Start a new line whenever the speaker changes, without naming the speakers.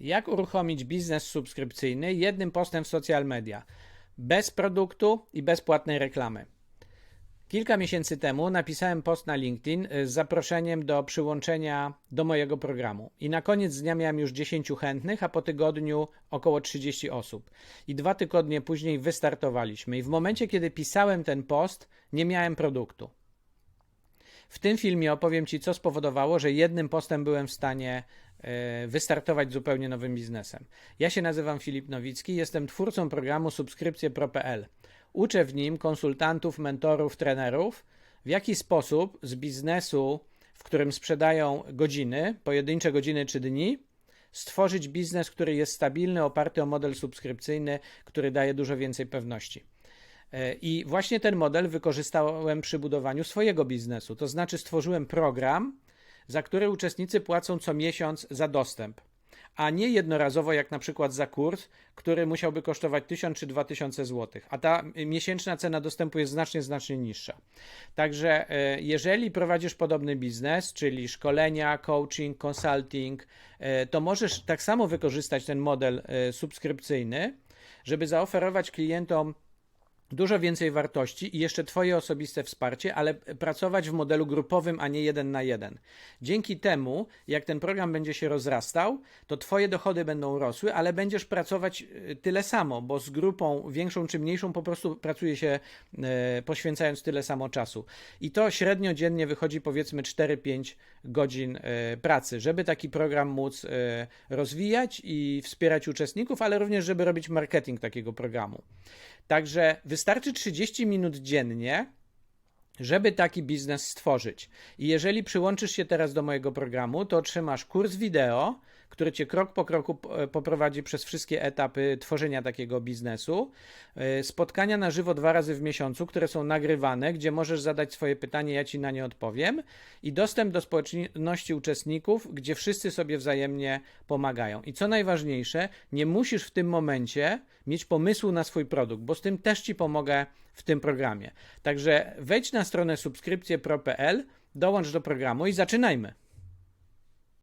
Jak uruchomić biznes subskrypcyjny jednym postem w social media, bez produktu i bez płatnej reklamy? Kilka miesięcy temu napisałem post na LinkedIn y, z zaproszeniem do przyłączenia do mojego programu. I na koniec dnia miałem już 10 chętnych, a po tygodniu około 30 osób. I dwa tygodnie później wystartowaliśmy. I w momencie, kiedy pisałem ten post, nie miałem produktu. W tym filmie opowiem Ci, co spowodowało, że jednym postem byłem w stanie wystartować zupełnie nowym biznesem. Ja się nazywam Filip Nowicki, jestem twórcą programu subskrypcje.pl. Uczę w nim konsultantów, mentorów, trenerów, w jaki sposób z biznesu, w którym sprzedają godziny, pojedyncze godziny czy dni, stworzyć biznes, który jest stabilny, oparty o model subskrypcyjny, który daje dużo więcej pewności. E, I właśnie ten model wykorzystałem przy budowaniu swojego biznesu. To znaczy, stworzyłem program, za który uczestnicy płacą co miesiąc za dostęp, a nie jednorazowo, jak na przykład za kurs, który musiałby kosztować 1000 czy 2000 zł, a ta miesięczna cena dostępu jest znacznie, znacznie niższa. Także, e, jeżeli prowadzisz podobny biznes, czyli szkolenia, coaching, consulting, e, to możesz tak samo wykorzystać ten model e, subskrypcyjny, żeby zaoferować klientom dużo więcej wartości i jeszcze Twoje osobiste wsparcie, ale pracować w modelu grupowym, a nie jeden na jeden. Dzięki temu, jak ten program będzie się rozrastał, to Twoje dochody będą rosły, ale będziesz pracować y, tyle samo, bo z grupą większą czy mniejszą po prostu pracuje się e, poświęcając tyle samo czasu. I to średnio dziennie wychodzi powiedzmy 4-5 godzin e, pracy, żeby taki program móc e, rozwijać i wspierać uczestników, ale również, żeby robić marketing takiego programu. Także wystarczy 30 minut dziennie, żeby taki biznes stworzyć. I jeżeli przyłączysz się teraz do mojego programu, to otrzymasz kurs wideo, który cię krok po kroku poprowadzi przez wszystkie etapy tworzenia takiego biznesu. E, spotkania na żywo dwa razy w miesiącu, które są nagrywane, gdzie możesz zadać swoje pytanie, ja ci na nie odpowiem. I dostęp do społeczności uczestników, gdzie wszyscy sobie wzajemnie pomagają. I co najważniejsze, nie musisz w tym momencie mieć pomysłu na swój produkt, bo z tym też ci pomogę w tym programie. Także wejdź na stronę subskrypcje.pro.pl, dołącz do programu i zaczynajmy.